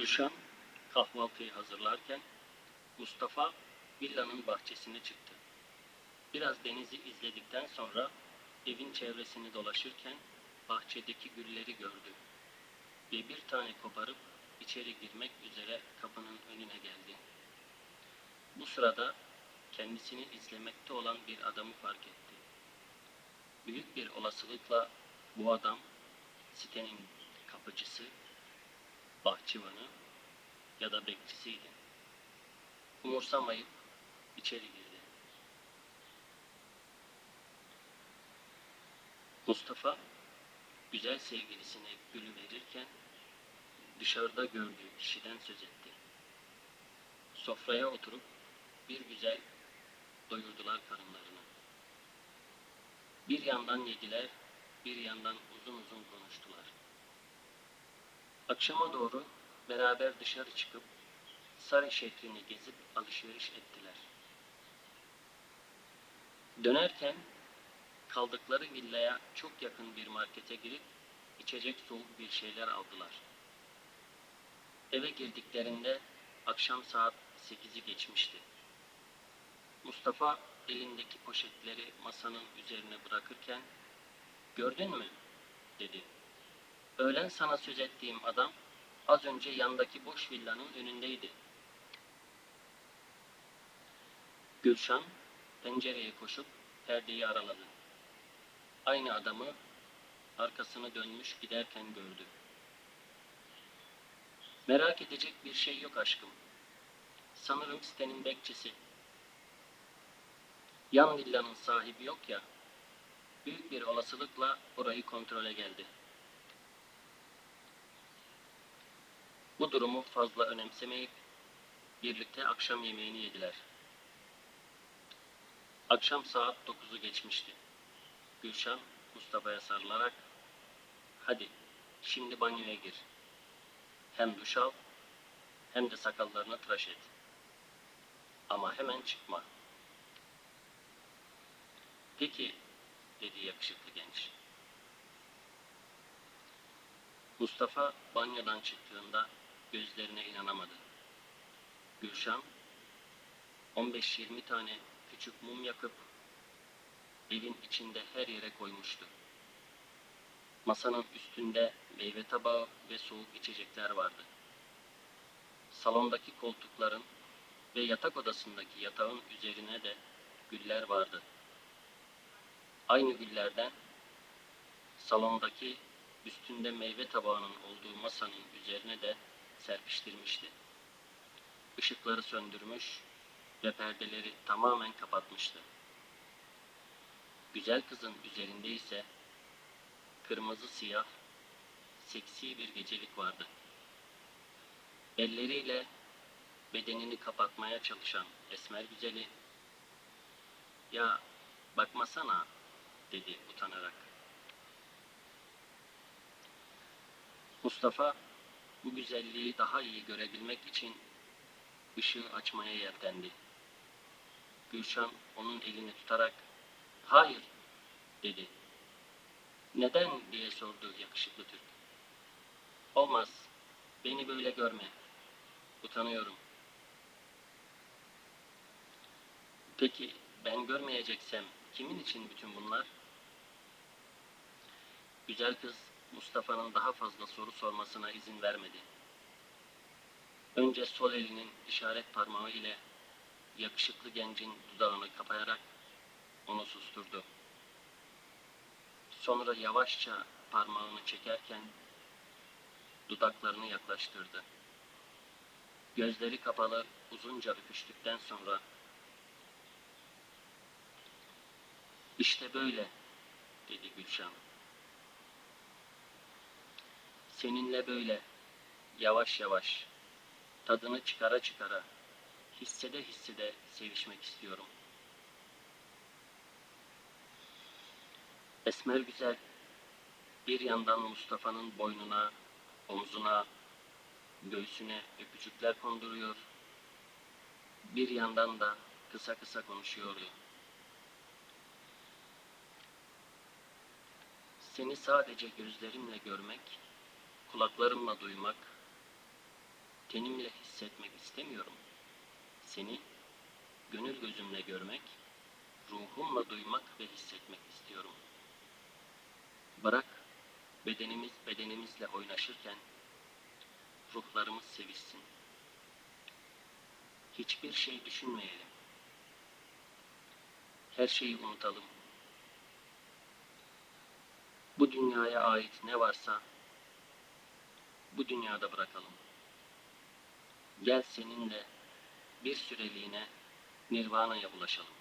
Gülşen kahvaltıyı hazırlarken Mustafa villanın bahçesine çıktı. Biraz denizi izledikten sonra evin çevresini dolaşırken bahçedeki gülleri gördü ve bir tane koparıp içeri girmek üzere kapının önüne geldi. Bu sırada kendisini izlemekte olan bir adamı fark etti. Büyük bir olasılıkla bu adam sitenin kapıcısı, bahçıvanı ya da bekçisiydi. Umursamayıp içeri girdi. Mustafa güzel sevgilisine gülü verirken dışarıda gördüğü kişiden söz etti. Sofraya oturup bir güzel doyurdular karınlarını. Bir yandan yediler, bir yandan uzun uzun konuştular. Akşama doğru beraber dışarı çıkıp Sarı şehrini gezip alışveriş ettiler. Dönerken kaldıkları villaya çok yakın bir markete girip içecek soğuk bir şeyler aldılar. Eve girdiklerinde akşam saat 8'i geçmişti. Mustafa elindeki poşetleri masanın üzerine bırakırken "Gördün mü?" dedi. "Öğlen sana söz ettiğim adam az önce yandaki boş villanın önündeydi." Gülşen pencereye koşup perdeyi araladı. Aynı adamı arkasını dönmüş giderken gördü. Merak edecek bir şey yok aşkım. Sanırım sitenin bekçisi. Yan villanın sahibi yok ya. Büyük bir olasılıkla orayı kontrole geldi. Bu durumu fazla önemsemeyip birlikte akşam yemeğini yediler. Akşam saat 9'u geçmişti. Gülşen Mustafa'ya sarılarak hadi şimdi banyoya gir. Hem duş al hem de sakallarını tıraş et. Ama hemen çıkma. Peki dedi yakışıklı genç. Mustafa banyodan çıktığında gözlerine inanamadı. Gülşen 15-20 tane küçük mum yakıp evin içinde her yere koymuştu. Masanın üstünde meyve tabağı ve soğuk içecekler vardı. Salondaki koltukların ve yatak odasındaki yatağın üzerine de güller vardı. Aynı güllerden salondaki üstünde meyve tabağının olduğu masanın üzerine de serpiştirmişti. Işıkları söndürmüş ve perdeleri tamamen kapatmıştı. Güzel kızın üzerinde ise kırmızı siyah seksi bir gecelik vardı. Elleriyle bedenini kapatmaya çalışan esmer güzeli ya bakmasana dedi utanarak. Mustafa bu güzelliği daha iyi görebilmek için ışığı açmaya yeltendi. Gülşen onun elini tutarak hayır dedi. Neden diye sordu yakışıklı Türk. Olmaz. Beni böyle görme. Utanıyorum. Peki ben görmeyeceksem kimin için bütün bunlar? Güzel kız Mustafa'nın daha fazla soru sormasına izin vermedi. Önce sol elinin işaret parmağı ile yakışıklı gencin dudağını kapayarak onu susturdu. Sonra yavaşça parmağını çekerken dudaklarını yaklaştırdı. Gözleri kapalı uzunca öpüştükten sonra işte böyle dedi Gülşen. Seninle böyle yavaş yavaş tadını çıkara çıkara hissede hissede sevişmek istiyorum. Esmer güzel bir yandan Mustafa'nın boynuna, omzuna, göğsüne öpücükler konduruyor. Bir yandan da kısa kısa konuşuyordu. Seni sadece gözlerimle görmek, kulaklarımla duymak, tenimle hissetmek istemiyorum. Seni gönül gözümle görmek, ruhumla duymak ve hissetmek istiyorum. Bırak bedenimiz bedenimizle oynaşırken ruhlarımız sevişsin. Hiçbir şey düşünmeyelim. Her şeyi unutalım. Bu dünyaya ait ne varsa bu dünyada bırakalım. Gel seninle bir süreliğine Nirvana'ya ulaşalım.